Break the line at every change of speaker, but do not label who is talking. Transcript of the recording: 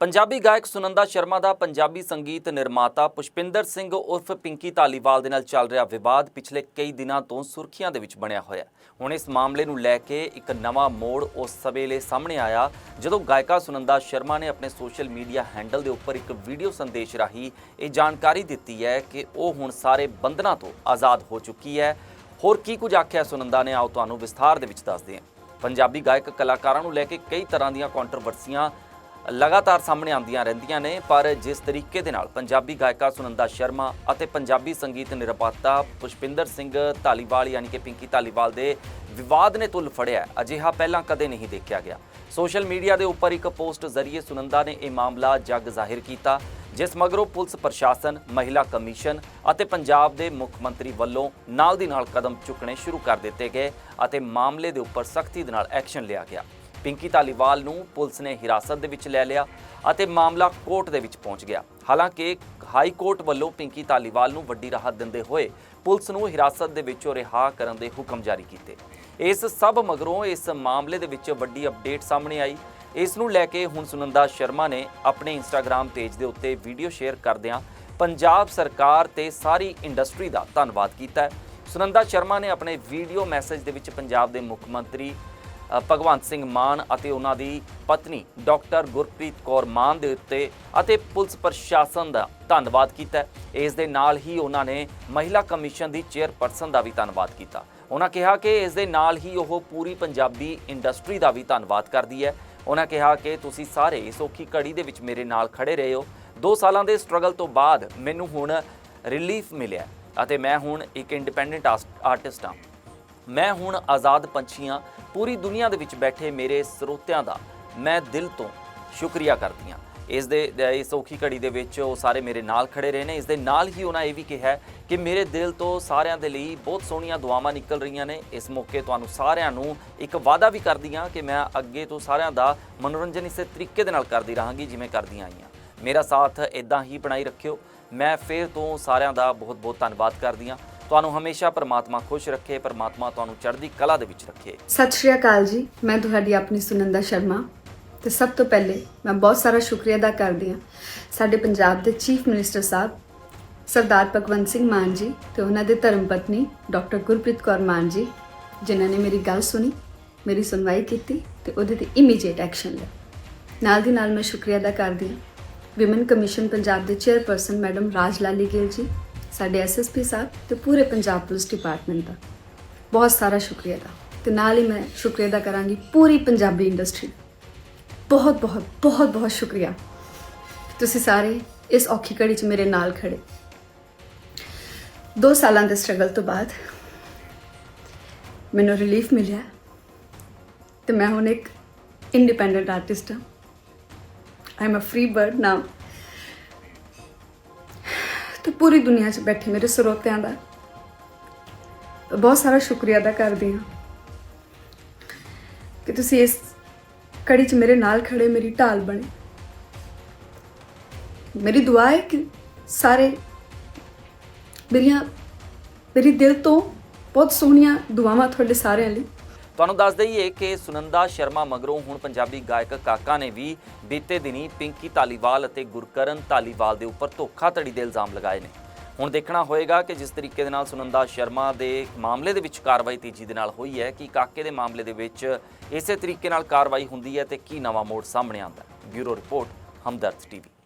ਪੰਜਾਬੀ ਗਾਇਕ ਸੁਨੰਦਾ ਸ਼ਰਮਾ ਦਾ ਪੰਜਾਬੀ ਸੰਗੀਤ ਨਿਰਮਾਤਾ ਪੁਸ਼ਪਿੰਦਰ ਸਿੰਘ ਉਰਫ ਪਿੰਕੀ ਧਾਲੀਵਾਲ ਦੇ ਨਾਲ ਚੱਲ ਰਿਹਾ ਵਿਵਾਦ ਪਿਛਲੇ ਕਈ ਦਿਨਾਂ ਤੋਂ ਸੁਰਖੀਆਂ ਦੇ ਵਿੱਚ ਬਣਿਆ ਹੋਇਆ ਹੁਣ ਇਸ ਮਾਮਲੇ ਨੂੰ ਲੈ ਕੇ ਇੱਕ ਨਵਾਂ ਮੋੜ ਉਸ ਵੇਲੇ ਸਾਹਮਣੇ ਆਇਆ, ਜਦੋਂ ਗਾਇਕਾ ਸੁਨੰਦਾ ਸ਼ਰਮਾ ਨੇ ਆਪਣੇ ਸੋਸ਼ਲ ਮੀਡੀਆ ਹੈਂਡਲ ਦੇ ਉੱਪਰ ਇੱਕ ਵੀਡੀਓ ਸੰਦੇਸ਼ ਰਾਹੀਂ ਇਹ ਜਾਣਕਾਰੀ ਦਿੱਤੀ ਹੈ ਕਿ ਉਹ ਹੁਣ ਸਾਰੇ ਬੰਧਨਾਂ ਤੋਂ ਆਜ਼ਾਦ ਹੋ ਚੁੱਕੀ ਹੈ। ਹੋਰ ਕੀ ਕੁਝ ਆਖਿਆ ਸੁਨੰਦਾ ਨੇ, ਆਓ ਤੁਹਾਨੂੰ ਵਿਸਥਾਰ ਦੇ ਵਿੱਚ ਦੱਸਦੇ ਹਾਂ। ਪੰਜਾਬੀ ਗਾਇਕ ਕਲਾਕਾਰਾਂ ਨੂੰ ਲੈ ਕੇ ਕਈ ਤਰ੍ਹਾਂ ਦੀਆਂ ਕੰਟਰੋਵਰਸੀਆਂ ਲਗਾਤਾਰ ਸਾਹਮਣੇ ਆਉਂਦੀਆਂ ਰਹਿੰਦੀਆਂ ਨੇ, ਪਰ ਜਿਸ ਤਰੀਕੇ ਦੇ ਨਾਲ ਪੰਜਾਬੀ ਗਾਇਕਾ ਸੁਨੰਦਾ ਸ਼ਰਮਾ ਅਤੇ ਪੰਜਾਬੀ ਸੰਗੀਤ ਨਿਰਪਾਤਾ ਪੁਸ਼ਪਿੰਦਰ ਸਿੰਘ ਧਾਲੀਵਾਲ ਯਾਨੀ ਕਿ ਪਿੰਕੀ ਧਾਲੀਵਾਲ ਦੇ ਵਿਵਾਦ ਨੇ ਤੁਲ ਫੜਿਆ ਅਜਿਹਾ ਪਹਿਲਾਂ ਕਦੇ ਨਹੀਂ ਦੇਖਿਆ ਗਿਆ। ਸੋਸ਼ਲ ਮੀਡੀਆ ਦੇ ਉੱਪਰ ਇੱਕ ਪੋਸਟ ਜ਼ਰੀਏ ਸੁਨੰਦਾ ਨੇ ਇਹ ਮਾਮਲਾ ਜੱਗ ਜ਼ਾਹਿਰ ਕੀਤਾ, ਜਿਸ ਮਗਰੋਂ ਪੁਲਿਸ ਪ੍ਰਸ਼ਾਸਨ, ਮਹਿਲਾ ਕਮਿਸ਼ਨ ਅਤੇ ਪੰਜਾਬ ਦੇ ਮੁੱਖ ਮੰਤਰੀ ਵੱਲੋਂ ਨਾਲ ਦੀ ਨਾਲ ਕਦਮ ਚੁੱਕਣੇ ਸ਼ੁਰੂ ਕਰ ਦਿੱਤੇ ਗਏ ਅਤੇ ਮਾਮਲੇ ਦੇ ਉੱਪਰ ਸਖਤੀ ਦੇ ਨਾਲ ਐਕਸ਼ਨ ਲਿਆ ਗਿਆ। ਪਿੰਕੀ ਧਾਲੀਵਾਲ ਨੂੰ ਪੁਲਿਸ ਨੇ ਹਿਰਾਸਤ ਦੇ ਵਿੱਚ ਲੈ ਲਿਆ ਅਤੇ ਮਾਮਲਾ ਕੋਰਟ ਦੇ ਵਿੱਚ ਪਹੁੰਚ ਗਿਆ। ਹਾਲਾਂਕਿ, ਹਾਈ ਕੋਰਟ ਵੱਲੋਂ ਪਿੰਕੀ ਧਾਲੀਵਾਲ ਨੂੰ ਵੱਡੀ ਰਾਹਤ ਦਿੰਦੇ ਹੋਏ ਪੁਲਿਸ ਨੂੰ ਹਿਰਾਸਤ ਦੇ ਵਿੱਚੋਂ ਰਿਹਾ ਕਰਨ ਦੇ ਹੁਕਮ ਜਾਰੀ ਕੀਤੇ। ਇਸ ਸਭ ਮਗਰੋਂ ਇਸ ਮਾਮਲੇ ਦੇ ਵਿੱਚ ਵੱਡੀ ਅਪਡੇਟ ਸਾਹਮਣੇ ਆਈ। ਇਸ ਨੂੰ ਲੈ ਕੇ ਹੁਣ ਸੁਨੰਦਾ ਸ਼ਰਮਾ ਨੇ ਆਪਣੇ ਇੰਸਟਾਗ੍ਰam ਪੇਜ ਦੇ ਉੱਤੇ ਵੀਡੀਓ ਸ਼ੇਅਰ ਕਰਦਿਆਂ ਪੰਜਾਬ ਸਰਕਾਰ ਤੇ ਸਾਰੀ ਇੰਡਸਟਰੀ ਦਾ ਧੰਨਵਾਦ ਕੀਤਾ ਹੈ। ਸੁਨੰਦਾ ਸ਼ਰਮਾ ਨੇ ਆਪਣੇ ਵੀਡੀਓ ਮੈਸੇਜ ਦੇ ਵਿੱਚ ਪੰਜਾਬ ਦੇ ਮੁੱਖ ਮੰਤਰੀ ਭਗਵੰਤ ਸਿੰਘ ਮਾਨ ਅਤੇ ਉਹਨਾਂ ਦੀ ਪਤਨੀ ਡਾਕਟਰ ਗੁਰਪ੍ਰੀਤ ਕੌਰ ਮਾਨ ਦੇ ਉੱਤੇ ਅਤੇ ਪੁਲਿਸ ਪ੍ਰਸ਼ਾਸਨ ਦਾ ਧੰਨਵਾਦ ਕੀਤਾ ਇਸ ਦੇ ਨਾਲ ਹੀ ਉਹਨਾਂ ਨੇ ਮਹਿਲਾ ਕਮਿਸ਼ਨ ਦੀ ਚੇਅਰਪਰਸਨ ਦਾ ਵੀ ਧੰਨਵਾਦ ਕੀਤਾ। ਉਹਨਾਂ ਕਿਹਾ ਕਿ ਇਸ ਦੇ ਨਾਲ ਹੀ ਉਹ ਪੂਰੀ ਪੰਜਾਬੀ ਇੰਡਸਟਰੀ ਦਾ ਵੀ ਧੰਨਵਾਦ ਕਰਦੀ ਹੈ। ਉਹਨਾਂ ਕਿਹਾ ਕਿ ਤੁਸੀਂ ਸਾਰੇ ਇਸ ਔਖੀ ਘੜੀ ਦੇ ਵਿੱਚ ਮੇਰੇ ਨਾਲ ਖੜੇ ਰਹੇ ਹੋ। 2 ਸਾਲਾਂ ਦੇ ਸਟਰਗਲ ਤੋਂ ਬਾਅਦ ਮੈਨੂੰ ਹੁਣ ਰਿਲੀਫ ਮਿਲਿਆ ਅਤੇ ਮੈਂ ਹੁਣ ਇੱਕ ਇੰਡੀਪੈਂਡੈਂਟ ਆਰਟਿਸਟ ਹਾਂ। ਮੈਂ ਹੁਣ ਆਜ਼ਾਦ ਪੰਛੀਆਂ ਪੂਰੀ ਦੁਨੀਆ ਦੇ ਵਿੱਚ ਬੈਠੇ ਮੇਰੇ ਸਰੋਤਿਆਂ ਦਾ ਮੈਂ ਦਿਲ ਤੋਂ ਸ਼ੁਕਰੀਆ ਕਰਦੀ ਹਾਂ। ਇਸ ਦੇ ਇਸ ਔਖੀ ਘੜੀ ਦੇ ਵਿੱਚ ਉਹ ਸਾਰੇ ਮੇਰੇ ਨਾਲ ਖੜੇ ਰਹੇ ਨੇ। ਇਸ ਦੇ ਨਾਲ ਹੀ ਉਹਨਾਂ ਇਹ ਵੀ ਕਿਹਾ ਕਿ ਮੇਰੇ ਦਿਲ ਤੋਂ ਸਾਰਿਆਂ ਦੇ ਲਈ ਬਹੁਤ ਸੋਹਣੀਆਂ ਦੁਆਵਾਂ ਨਿਕਲ ਰਹੀਆਂ ਨੇ। ਇਸ ਮੌਕੇ ਤੁਹਾਨੂੰ ਸਾਰਿਆਂ ਨੂੰ ਇੱਕ ਵਾਅਦਾ ਵੀ ਕਰਦੀ ਹਾਂ ਕਿ ਮੈਂ ਅੱਗੇ ਤੋਂ ਸਾਰਿਆਂ ਦਾ ਮਨੋਰੰਜਨ ਇਸੇ ਤਰੀਕੇ ਦੇ ਨਾਲ ਕਰਦੀ ਰਹਾਂਗੀ ਜਿਵੇਂ ਕਰਦੀਆਂ ਹਾਂ ਮੇਰਾ ਸਾਥ ਇਦਾਂ ਹੀ ਬਣਾਈ ਰੱਖਿਓ। ਮੈਂ ਫੇਰ ਤੋਂ ਸਾਰਿਆਂ ਦਾ ਬਹੁਤ ਬਹੁਤ ਧੰਨਵਾਦ ਕਰਦੀ ਹਾਂ। ਤੁਹਾਨੂੰ ਹਮੇਸ਼ਾ ਪਰਮਾਤਮਾ ਖੁਸ਼ ਰੱਖੇ, ਪ੍ਰਮਾਤਮਾ ਤੁਹਾਨੂੰ ਚੜ੍ਹਦੀ ਕਲਾ ਦੇ ਵਿੱਚ ਰੱਖੇ।
ਸਤਿ ਸ਼੍ਰੀ ਅਕਾਲ ਜੀ, ਮੈਂ ਤੁਹਾਡੀ ਆਪਣੀ ਸੁਨੰਦਾ ਸ਼ਰਮਾ। ਤੇ ਸਭ ਤੋਂ ਪਹਿਲੇ ਮੈਂ ਬਹੁਤ ਸਾਰਾ ਸ਼ੁਕਰੀਆ ਅਦਾ ਕਰਦੀ ਹਾਂ ਸਾਡੇ ਪੰਜਾਬ ਦੇ ਚੀਫ ਮਿਨਿਸਟਰ ਸਾਹਿਬ, ਸਰਦਾਰ ਭਗਵੰਤ ਸਿੰਘ ਮਾਨ ਜੀ ਤੇ ਉਹਨਾਂ ਦੇ ਧਰਮ ਪਤਨੀ ਡਾਕਟਰ ਗੁਰਪ੍ਰੀਤ ਕੌਰ ਮਾਨ ਜੀ, ਜਿਨ੍ਹਾਂ ਨੇ ਮੇਰੀ ਗੱਲ ਸੁਣੀ, ਮੇਰੀ ਸੁਣਵਾਈ ਕੀਤੀ ਤੇ ਉਹਦੇ ਤੇ ਇਮੀਡੀਏਟ ਐਕਸ਼ਨ ਲਿਆ। ਨਾਲ ਦੀ ਨਾਲ ਮੈਂ ਸ਼ੁਕਰੀਆ ਅਦਾ ਕਰਦੀ ਹਾਂ ਵਿਮਨ ਕਮਿਸ਼ਨ ਪੰਜਾਬ ਦੇ ਚੇਅਰਪਰਸਨ ਮੈਡਮ ਰਾਜ ਲਾਲੀ ਗਿੱਲ ਜੀ ਸਾਡੇ ਐਸਐਸਪੀ ਸਾਹਿਬ ਤੇ ਪੂਰੇ ਪੰਜਾਬ ਪੁਲਿਸ ਡਿਪਾਰਟਮੈਂਟ ਦਾ। ਬਹੁਤ ਸਾਰਾ ਸ਼ੁਕਰੀਆ ਦਾ। ਤੇ ਨਾਲ ਹੀ ਮੈਂ ਸ਼ੁਕਰੀਆ ਅਦਾ ਕਰਾਂਗੀ ਪੂਰੀ ਪੰਜਾਬੀ ਇੰਡਸਟਰੀ ਬਹੁਤ ਬਹੁਤ ਬਹੁਤ ਬਹੁਤ ਸ਼ੁਕਰੀਆ। ਤੁਸੀਂ ਸਾਰੇ ਇਸ ਔਖੀ ਘੜੀ 'ਚ ਮੇਰੇ ਨਾਲ ਖੜੇ। 2 ਸਾਲਾਂ ਦੇ ਸਟਰਗਲ ਤੋਂ ਬਾਅਦ ਮੈਨੂੰ ਰਿਲੀਫ ਮਿਲਿਆ। ਤੇ ਮੈਂ ਹੁਣ ਇੱਕ ਇੰਡੀਪੈਂਡੈਂਟ ਆਰਟਿਸਟ ਹਾਂ। I am a free bird ਨਾਮ ਤੇ ਪੂਰੀ ਦੁਨੀਆ 'ਚ ਬੈਠੇ ਮੇਰੇ ਸਰੋਤਿਆਂ ਦਾ। ਬਹੁਤ ਸਾਰਾ ਸ਼ੁਕਰੀਆ ਅਦਾ ਕਰਦੀ ਹਾਂ ਕਿ ਤੁਸੀਂ ਇਸ ਕੜੀ 'ਚ ਮੇਰੇ ਨਾਲ ਖੜੇ, ਮੇਰੀ ਢਾਲ ਬਣੇ। ਮੇਰੀ ਦੁਆ ਹੈ ਕਿ ਸਾਰੇ ਮੇਰੀਆਂ, ਮੇਰੀ ਦਿਲ ਤੋਂ ਬਹੁਤ ਸੋਹਣੀਆਂ ਦੁਆਵਾਂ ਤੁਹਾਡੇ ਸਾਰਿਆਂ ਲਈ
ਤੁਹਾਨੂੰ ਦੱਸ ਦਈਏ ਕਿ ਸੁਨੰਦਾ ਸ਼ਰਮਾ ਮਗਰੋਂ ਹੁਣ ਪੰਜਾਬੀ ਗਾਇਕ ਕਾਕਾ ਨੇ ਵੀ ਬੀਤੇ ਦਿਨੀ ਪਿੰਕੀ ਧਾਲੀਵਾਲ ਅਤੇ ਗੁਰਕਰਨ ਧਾਲੀਵਾਲ ਦੇ ਉੱਪਰ ਧੋਖਾਧੜੀ ਦੇ ਇਲਜ਼ਾਮ ਲਗਾਏ ਨੇ। ਹੁਣ ਦੇਖਣਾ ਹੋਏਗਾ ਕਿ ਜਿਸ ਤਰੀਕੇ ਦੇ ਨਾਲ ਸੁਨੰਦਾ ਸ਼ਰਮਾ ਦੇ ਮਾਮਲੇ ਦੇ ਵਿੱਚ ਕਾਰਵਾਈ ਤੇਜ਼ੀ ਦੇ ਨਾਲ ਹੋਈ ਹੈ, ਕਿ ਕਾਕੇ ਦੇ ਮਾਮਲੇ ਦੇ ਵਿੱਚ ਇਸੇ ਤਰੀਕੇ ਨਾਲ ਕਾਰਵਾਈ ਹੁੰਦੀ ਹੈ ਤੇ ਕੀ ਨਵਾਂ ਮੋੜ ਸਾਹਮਣੇ ਆਉਂਦਾ ਹੈ। Bureau report, Hamdard TV.